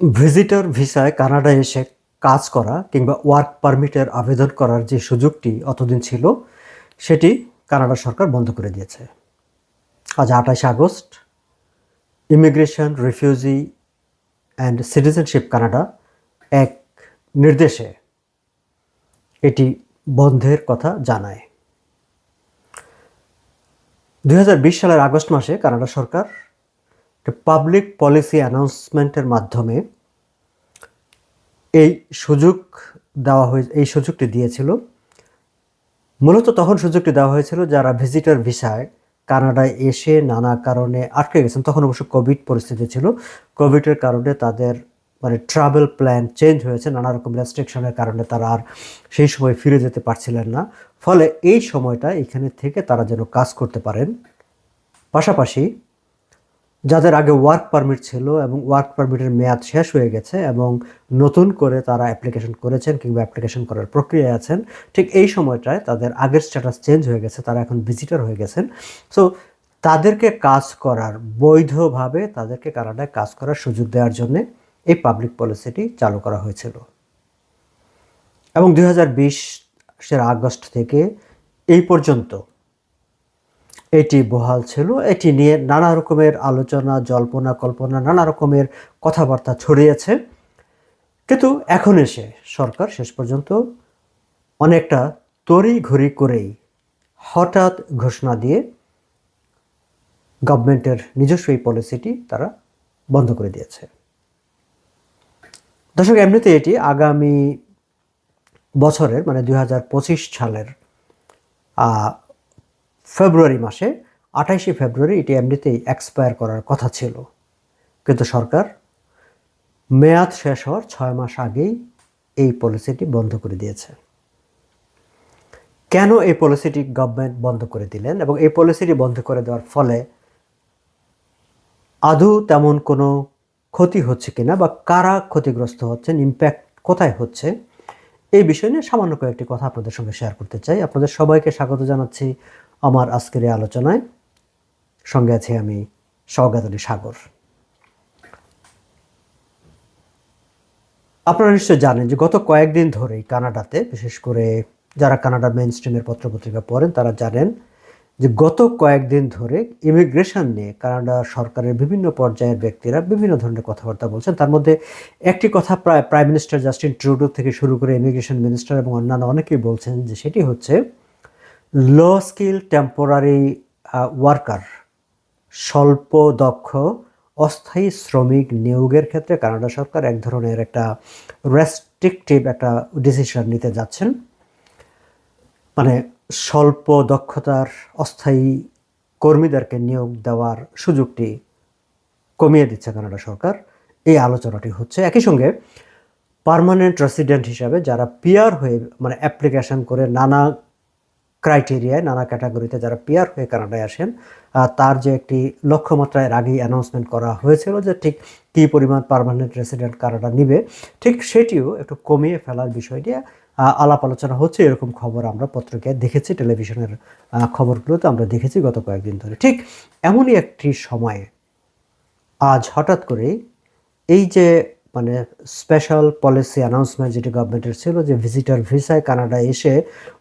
Visitor ভিসায় কানাডায় এসে কাজ করা কিংবা ওয়ার্ক পারমিটের আবেদন করার যে সুযোগটি অতদিন ছিল, সেটি কানাডা সরকার বন্ধ করে দিয়েছে। আজ আঠাশে August immigration refugee and citizenship Canada এক নির্দেশে এটি বন্ধের কথা জানায়। দু হাজার বিশ সালের আগস্ট মাসে কানাডা সরকার পাবলিক পলিসি অ্যানাউন্সমেন্টের মাধ্যমে এই সুযোগ দেওয়া হয়ে, এই সুযোগটি দিয়েছিল। মূলত তখন সুযোগটি দেওয়া হয়েছিল যারা ভিজিটর ভিসায় কানাডায় এসে নানা কারণে আটকে গেছেন। তখন অবশ্য কোভিড পরিস্থিতি ছিল। কোভিডের কারণে তাদের মানে ট্রাভেল প্ল্যান চেঞ্জ হয়েছে। নানা রকম রেস্ট্রিকশনের কারণে তারা আর সেই সময় ফিরে যেতে পারছিলেন না। ফলে এই সময়টা এখানে থেকে তারা যেন কাজ করতে পারেন। পাশাপাশি যাদের আগে ওয়ার্ক পারমিট ছিল এবং ওয়ার্ক পারমিটের মেয়াদ শেষ হয়ে গেছে এবং নতুন করে তারা অ্যাপ্লিকেশন করেছেন কিংবা অ্যাপ্লিকেশন করার প্রক্রিয়ায় আছেন, ঠিক এই সময়টায় তাদের আগের স্ট্যাটাস চেঞ্জ হয়ে গেছে, তারা এখন ভিজিটর হয়ে গেছেন। সো তাদেরকে কাজ করার বৈধভাবে তাদেরকে কানাডায় কাজ করার সুযোগ দেওয়ার জন্য এই পাবলিক পলিসিটি চালু করা হয়েছিল। এবং দুই হাজার আগস্ট থেকে এই পর্যন্ত এটি বহাল ছিল। এটি নিয়ে নানা রকমের আলোচনা, জল্পনা, কল্পনা, নানা রকমের কথাবার্তা ছড়িয়েছে। কিন্তু এখন এসে সরকার শেষ পর্যন্ত অনেকটা তড়ি ঘড়ি করেই হঠাৎ ঘোষণা দিয়ে গভর্নমেন্টের নিজস্ব এই পলিসিটি তারা বন্ধ করে দিয়েছে। দর্শক, এমনিতে এটি আগামী বছরের মানে দু হাজার পঁচিশ সালের ফেব্রুয়ারি মাসে, আঠাইশে ফেব্রুয়ারি এটি এমনিতেই এক্সপায়ার করার কথা ছিল। কিন্তু সরকার মেয়াদ শেষ হওয়ার ছয় মাস আগেই এই পলিসিটি বন্ধ করে দিয়েছে। কেন এই পলিসিটি গভর্নমেন্ট বন্ধ করে দিলেন এবং এই পলিসিটি বন্ধ করে দেওয়ার ফলে আদৌ তেমন কোনো ক্ষতি হচ্ছে কিনা বা কারা ক্ষতিগ্রস্ত হচ্ছেন ইম্প্যাক্ট কোথায় হচ্ছে, এই বিষয় নিয়ে সামান্য কয়েকটি কথা আপনাদের সঙ্গে শেয়ার করতে চাই। আপনাদের সবাইকে স্বাগত জানাচ্ছি। আমার আজকের এই আলোচনায় সঙ্গে আছি আমি সৌগাত আলী সাগর। আপনারা নিশ্চয় জানেন যে গত কয়েকদিন ধরেই কানাডাতে, বিশেষ করে যারা কানাডা মেন স্ট্রিমের পত্রপত্রিকা পড়েন, তারা জানেন যে গত কয়েকদিন ধরে ইমিগ্রেশন নিয়ে কানাডা সরকারের বিভিন্ন পর্যায়ের ব্যক্তিরা বিভিন্ন ধরনের কথাবার্তা বলছেন। তার মধ্যে একটি কথা প্রায় প্রাইম মিনিস্টার জাস্টিন ট্রুডো থেকে শুরু করে ইমিগ্রেশন মিনিস্টার এবং অন্যান্য অনেকেই বলছেন যে সেটি হচ্ছে লো স্কিল টেম্পোরারি ওয়ার্কার স্বল্প দক্ষ, অস্থায়ী শ্রমিক নিয়োগের ক্ষেত্রে কানাডা সরকার এক ধরনের একটা রেস্ট্রিকটিভ একটা ডিসিশন নিতে যাচ্ছেন। মানে স্বল্প দক্ষতার অস্থায়ী কর্মীদেরকে নিয়োগ দেওয়ার সুযোগটি কমিয়ে দিচ্ছে কানাডা সরকার। এই আলোচনাটি হচ্ছে একই সঙ্গে পার্মানেন্ট রেসিডেন্ট হিসাবে যারা পিয়ার হয়ে মানে অ্যাপ্লিকেশন করে নানা ক্রাইটেরিয়ায় নানা ক্যাটাগরিতে যারা পিয়ার হয়ে কানাডায় আসেন তার যে একটি লক্ষ্যমাত্রা এর আগেই অ্যানাউন্সমেন্ট করা হয়েছিল যে ঠিক কী পরিমাণ পারমানেন্ট রেসিডেন্ট কানাডা নিবে ঠিক সেটিও একটু কমিয়ে ফেলার বিষয়টি আহ, আলাপ আলোচনা হচ্ছে এরকম খবর আমরা পত্রিকায় দেখেছি টেলিভিশনের খবরগুলোতে আমরা দেখেছি গত কয়েকদিন ধরে। ঠিক এমনই একটি সময়ে আজ হঠাৎ করে এই যে মানে স্পেশাল পলিসি অ্যানাউন্সমেন্ট যেটি গভর্নমেন্টের ছিল যে ভিজিটার ভিসায় কানাডায় এসে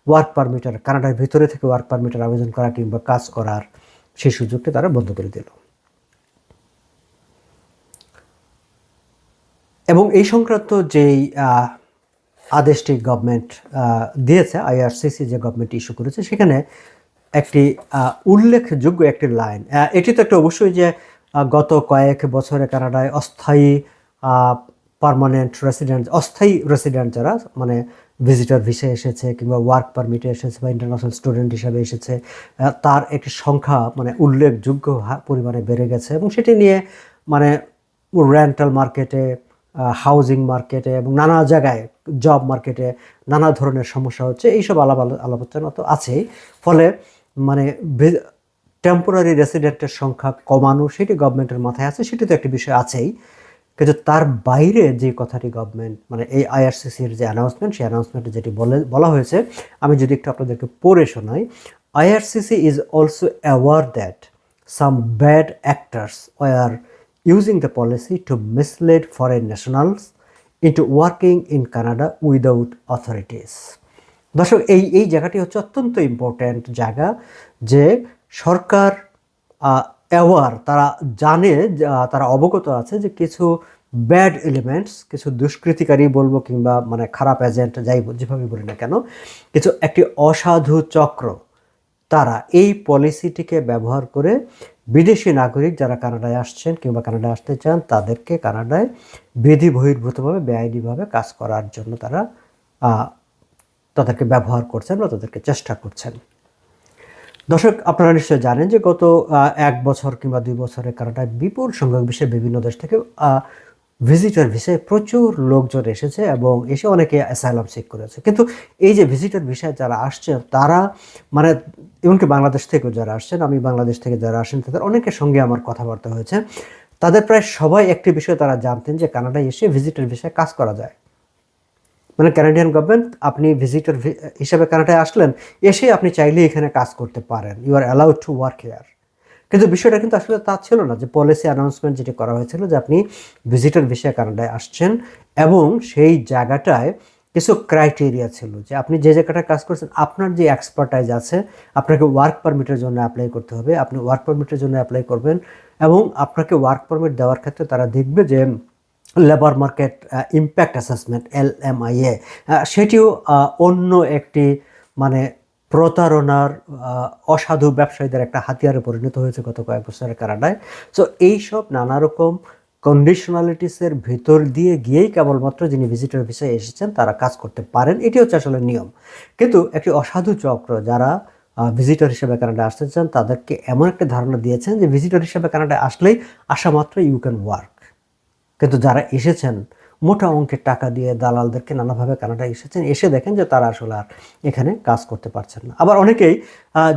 ওয়ার্ক পারমিটার কানাডার ভিতরে থেকে ওয়ার্ক পারমিটার আবেদন করা কিংবা কাজ করার সেই সুযোগটি তারা বন্ধ করে দিল। এবং এই সংক্রান্ত যেই আদেশটি গভর্নমেন্ট দিয়েছে আইআরসিসি যে গভর্নমেন্ট ইস্যু করেছে, সেখানে একটি উল্লেখযোগ্য একটি লাইন এটি তো একটা অবশ্যই যে গত কয়েক বছরে কানাডায় অস্থায়ী পার্মানেন্ট রেসিডেন্ট অস্থায়ী রেসিডেন্ট যারা মানে ভিজিটর ভিসা এসেছে কিংবা ওয়ার্ক পারমিটে এসেছে বা ইন্টারন্যাশনাল স্টুডেন্ট হিসাবে এসেছে তার একটি সংখ্যা মানে উল্লেখযোগ্য পরিমাণে বেড়ে গেছে এবং সেটি নিয়ে মানে রেন্টাল মার্কেটে হাউজিং মার্কেটে এবং নানা জায়গায় জব মার্কেটে নানা ধরনের সমস্যা হচ্ছে, এইসব আলাপ আলো- আলোচনা তো আছেই। ফলে মানে টেম্পোরারি রেসিডেন্টের সংখ্যা কমানো সেটি গভর্নমেন্টের মাথায় আছে, সেটি তো একটি বিষয় আছেই। কিন্তু তার বাইরে যে কথাটি গভর্নমেন্ট মানে এই আইআরসিসির যে অ্যানাউন্সমেন্ট সেই অ্যানাউন্সমেন্টে যেটি বলে, বলা হয়েছে, আমি যদি একটু আপনাদেরকে পড়ে শোনাই IRCC is also aware that some bad actors were using the policy to mislead foreign nationals into working in Canada without authorities দর্শক, এই এই জায়গাটি হচ্ছে অত্যন্ত ইম্পর্ট্যান্ট জায়গা যে সরকার অ্যাওয়ার তারা জানে তারা অবগত আছে যে কিছু ব্যাড এলিমেন্টস কিছু দুষ্কৃতিকারী বলব কিংবা মানে খারাপ এজেন্ট যাই যেভাবে বলি না কেন, কিছু একটি অসাধু চক্র, তারা এই পলিসিটিকে ব্যবহার করে বিদেশি নাগরিক যারা কানাডায় আসছেন কিংবা কানাডায় আসতে চান, তাদেরকে কানাডায় বিধি বহির্ভূতভাবে, বেআইনিভাবে কাজ করার জন্য তারা তাদেরকে ব্যবহার করছেন বা তাদেরকে চেষ্টা করছেন। দর্শক, আপনারা নিশ্চয়ই জানেন যে গত এক বছর কিংবা দুই বছরের কানাডায় বিপুল সংখ্যক বিশ্বের বিভিন্ন দেশ থেকে ভিজিটর ভিসায় প্রচুর লোকজন এসেছে এবং এসে অনেকে অ্যাসাইলাম চেক করেছে। কিন্তু এই যে ভিজিটর ভিসায় যারা আসছে তারা মানে এমনকি বাংলাদেশ থেকেও যারা আসছেন, আমি বাংলাদেশ থেকে যারা আসেন, তাদের অনেকের সঙ্গে আমার কথাবার্তা হয়েছে। তাদের প্রায় সবাই একটি বিষয় তারা জানতেন যে কানাডায় এসে ভিজিটর ভিসায় কাজ করা যায়। মানে ক্যানাডিয়ান গভর্নমেন্ট আপনি ভিজিটর হিসাবে কানাডায় আসলেন, এসে আপনি চাইলে এখানে কাজ করতে পারেন। You are allowed to work here কিন্তু বিষয়টা কিন্তু আসলে তা ছিল না যে পলিসি অ্যানাউন্সমেন্ট যেটি করা হয়েছিল যে আপনি ভিজিটর ভিসায় কানাডায় আসছেন এবং সেই জায়গাটায় কিছু ক্রাইটেরিয়া ছিল যে আপনি যে জায়গাটায় কাজ করছেন, আপনার যে এক্সপার্টাইজ আছে, আপনাকে ওয়ার্ক পারমিটের জন্য অ্যাপ্লাই করতে হবে। আপনি ওয়ার্ক পারমিটের জন্য অ্যাপ্লাই করবেন এবং আপনাকে ওয়ার্ক পারমিট দেওয়ার ক্ষেত্রে তারা দেখবে যে labour market impact assessment L M I A সেটিও অন্য একটি মানে প্রতারণার অসাধু ব্যবসায়ীদের একটা হাতিয়ারে পরিণত হয়েছে গত কয়েক বছরের কানাডায় সো এইসব নানা রকম কন্ডিশনালিটিসের ভেতর দিয়ে গিয়েই কেবলমাত্র যিনি ভিজিটর ভিসায় এসেছেন, তারা কাজ করতে পারেন। এটি হচ্ছে আসলে নিয়ম। কিন্তু একটি অসাধু চক্র যারা ভিজিটর হিসেবে কানাডায় আসতে চান, তাদেরকে এমন একটা ধারণা দিয়েছেন যে ভিজিটর হিসেবে কানাডায় আসলেই আসা মাত্র ইউ ক্যান ওয়ার্ক কিন্তু যারা এসেছেন, মোটা অঙ্কের টাকা দিয়ে দালালদেরকে নানাভাবে কানাডায় এসেছেন, এসে দেখেন যে তারা আসলে আর এখানে কাজ করতে পারছেন না। আবার অনেকেই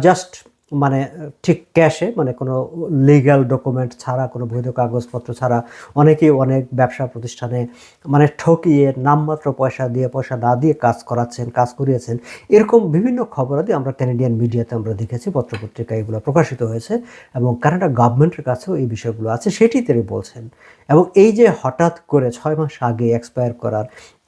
জাস্ট মানে ঠিক ক্যাশে মানে কোনো লিগ্যাল ডকুমেন্ট ছাড়া, কোনো বৈধ কাগজপত্র ছাড়া অনেকেই অনেক ব্যবসা প্রতিষ্ঠানে মানে ঠকিয়ে নামমাত্র পয়সা দিয়ে, পয়সা না দিয়ে কাজ করাচ্ছেন, কাজ করিয়েছেন। এরকম বিভিন্ন খবরাদি আমরা ক্যানাডিয়ান মিডিয়াতে আমরা দেখেছি পত্রপত্রিকা এগুলো প্রকাশিত হয়েছে এবং কানাডা গভর্নমেন্টের কাছেও এই বিষয়গুলো আছে সেটি তিনি বলছেন। এবং এই যে হঠাৎ করে ছয় মাস আগে এক্সপায়ার করার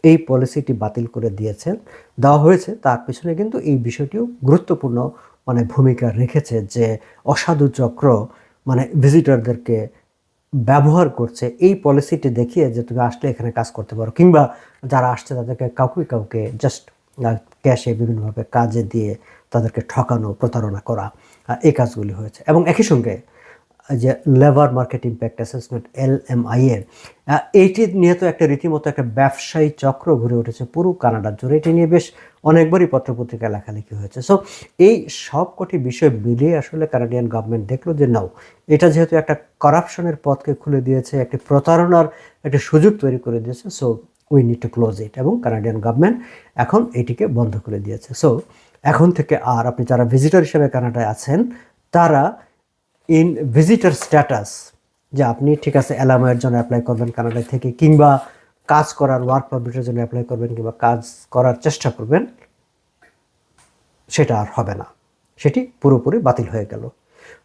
এই পলিসিটি বাতিল করে দিয়েছেন, দেওয়া হয়েছে, তার পিছনে কিন্তু এই বিষয়টিও গুরুত্বপূর্ণ মানে ভূমিকা রেখেছে যে অসাধু চক্র মানে ভিজিটরদেরকে ব্যবহার করছে, এই পলিসিটি দেখিয়ে যে তুমি আসলে এখানে কাজ করতে পারো। কিংবা যারা আসছে তাদেরকে কাউকে কাউকে জাস্ট ক্যাশে বিভিন্নভাবে কাজে দিয়ে তাদেরকে ঠকানো, প্রতারণা করা এই কাজগুলি হয়েছে। এবং একই সঙ্গে যে labour market impact assessment L M I এর এইটি নিয়ে তো একটা রীতিমতো একটা ব্যবসায়ী চক্র ঘুরে উঠেছে পুরো কানাডার জুড়ে এটি নিয়ে বেশ অনেকবারই পত্রপত্রিকা লেখালেখি হয়েছে। সো এই সব কটি বিষয় মিলিয়ে আসলে কানাডিয়ান গভর্নমেন্ট দেখল যে, নাও, এটা যেহেতু একটা করাপশনের পথকে খুলে দিয়েছে, একটি প্রতারণার একটা সুযোগ তৈরি করে দিয়েছে so we need to close it এবং কানাডিয়ান গভর্নমেন্ট এখন এটিকে বন্ধ করে দিয়েছে। সো এখন থেকে আর আপনি যারা ভিজিটর হিসেবে কানাডায় আছেন, তারা ইন ভিজিটার স্ট্যাটাস যে আপনি, ঠিক আছে অ্যালাময়ের জন্য অ্যাপ্লাই করবেন কানাডা থেকে কিংবা কাজ করার ওয়ার্ক পারমিটের জন্য অ্যাপ্লাই করবেন কিংবা কাজ করার চেষ্টা করবেন, সেটা আর হবে না। সেটি পুরোপুরি বাতিল হয়ে গেল।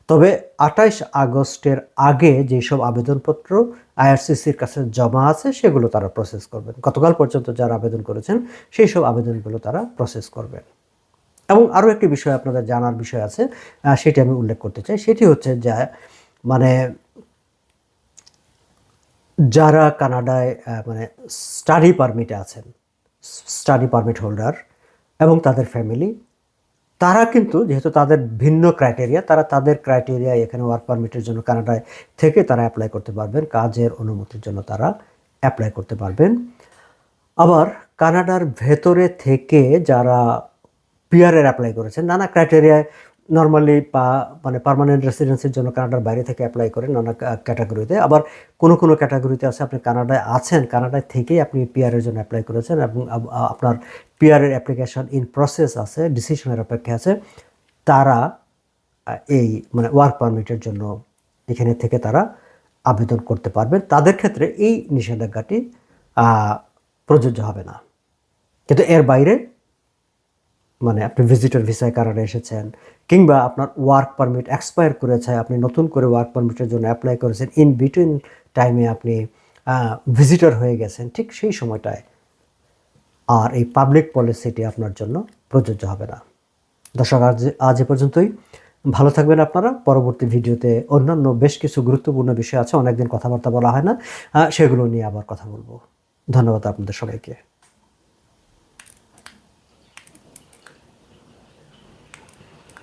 তবে আঠাইশ আগস্টের আগে যেসব আবেদনপত্র আইআরসিসির কাছে জমা আছে, সেগুলো তারা প্রসেস করবেন। গতকাল পর্যন্ত যারা আবেদন করেছেন, সেই সব আবেদনগুলো তারা প্রসেস করবেন। এবং আরও একটি বিষয় আপনাদের জানার বিষয় আছে সেটি আমি উল্লেখ করতে চাই। সেটি হচ্ছে যা মানে যারা কানাডায় মানে স্টাডি পারমিটে আছেন স্টাডি পারমিট হোল্ডার এবং তাদের ফ্যামিলি তারা কিন্তু যেহেতু তাদের ভিন্ন ক্রাইটেরিয়া তারা তাদের ক্রাইটেরিয়া এখানে ওয়ার্ক পারমিটের জন্য কানাডায় থেকে তারা অ্যাপ্লাই করতে পারবেন, কাজের অনুমতির জন্য তারা অ্যাপ্লাই করতে পারবেন। আবার কানাডার ভেতরে থেকে যারা পিআরের অ্যাপ্লাই করেছেন। নানা ক্রাইটেরিয়ায় নর্মালি মানে পার্মানেন্ট রেসিডেন্সির জন্য কানাডার বাইরে থেকে অ্যাপ্লাই করেন নানা ক্যাটাগরিতে আবার কোনো কোনো ক্যাটাগরিতে আছে, আপনি কানাডায় আছেন কানাডায় থেকেই আপনি পিআরের জন্য অ্যাপ্লাই করেছেন এবং আপনার পিআরের অ্যাপ্লিকেশন ইন প্রসেস আছে ডিসিশনের অপেক্ষা আছে। তারা এই মানে ওয়ার্ক পারমিটের জন্য এখানে থেকে তারা আবেদন করতে পারবেন। তাদের ক্ষেত্রে এই নিষেধাজ্ঞাটি প্রযোজ্য হবে না। কিন্তু এর বাইরে মানে আপনি ভিজিটর ভিসায় কারণে এসেছেন, কিংবা আপনার ওয়ার্ক পারমিট এক্সপায়ার করেছে, আপনি নতুন করে ওয়ার্ক পারমিটের জন্য অ্যাপ্লাই করেছেন ইন বিটুইন টাইমে আপনি ভিজিটর হয়ে গেছেন, ঠিক সেই সময়টায়, আর এই পাবলিক পলিসিটি আপনার জন্য প্রযোজ্য হবে না। দর্শক, আজ আজ এ পর্যন্তই। ভালো থাকবেন আপনারা। পরবর্তী ভিডিওতে অন্যান্য বেশ কিছু গুরুত্বপূর্ণ বিষয় আছে, অনেকদিন কথাবার্তা বলা হয় না সেগুলো নিয়ে আবার কথা বলব। ধন্যবাদ আপনাদের সবাইকে।